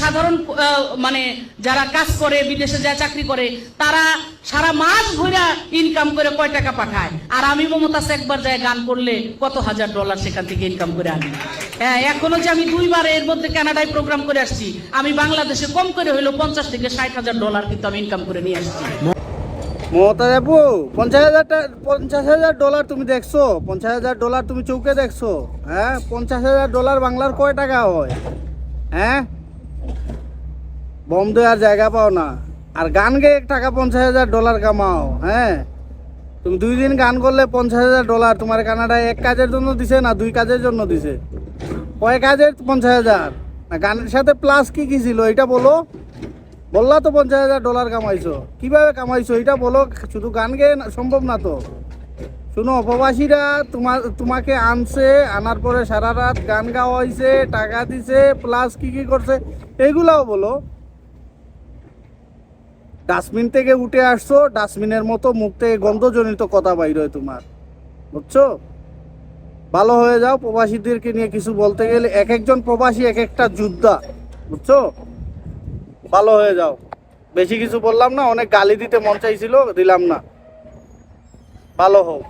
সাধারণ মানে যারা কাজ করে, বিদেশে যা চাকরি করে, তারা সারা মাস ঘুরে ইনকাম করে কয় টাকা পাঠায়? আর আমি মমতাজ একবার যায় গান করলে কত হাজার ডলার সেখান থেকে ইনকাম করে আনি। হ্যাঁ এখনও যে আমি দুইবার এর মধ্যে কানাডায় প্রোগ্রাম করে আসছি, আমি বাংলাদেশে কম করে হইল পঞ্চাশ থেকে ষাট হাজার ডলার কিন্তু আমি ইনকাম করে নিয়ে আসছি। মমতা আপু, পঞ্চাশ হাজার পঞ্চাশ হাজার ডলার তুমি দেখছ? পঞ্চাশ হাজার ডলার তুমি চৌকে দেখছ? হ্যাঁ পঞ্চাশ হাজার ডলার বাংলার কয় টাকা হয়? হ্যাঁ? বম দেওয়ার জায়গা পাও না। আর গান গেয়ে টাকা পঞ্চাশ হাজার ডলার কামাও হ্যাঁ? তুমি দুই দিন গান করলে পঞ্চাশ হাজার ডলার, তোমার কানাডায় এক কাজের জন্য দিছে না দুই কাজের জন্য দিছে? কয় কাজের পঞ্চাশ হাজার? না গানের সাথে প্লাস কি কি ছিল এটা বলো। বললা তো পঞ্চাশ হাজার ডলার কামাইছো। কীভাবে কামাইছো এটা বলো, শুধু গান গেয়ে সম্ভব না তো। শুনো, অপবাসীরা তোমার তোমাকে আনছে, আনার পরে সারা রাত গান গাওয়া হয়েছে টাকা দিছে প্লাস কি কি করছে, এগুলাও বলো। ডাস্টবিন থেকে উঠে আসছো, ডাস্টবিনের মতো মুখ থেকে গন্ধজনিত কথা বাইর হয় তোমার। বুঝছ? ভালো হয়ে যাও, প্রবাসীদেরকে নিয়ে কিছু বলতে গেলে এক একজন প্রবাসী, এক একটা যোদ্ধা, বুঝছ? ভালো হয়ে যাও। বেশি কিছু বললাম না, অনেক গালি দিতে মন চাইছিল, দিলাম না। ভালো হোক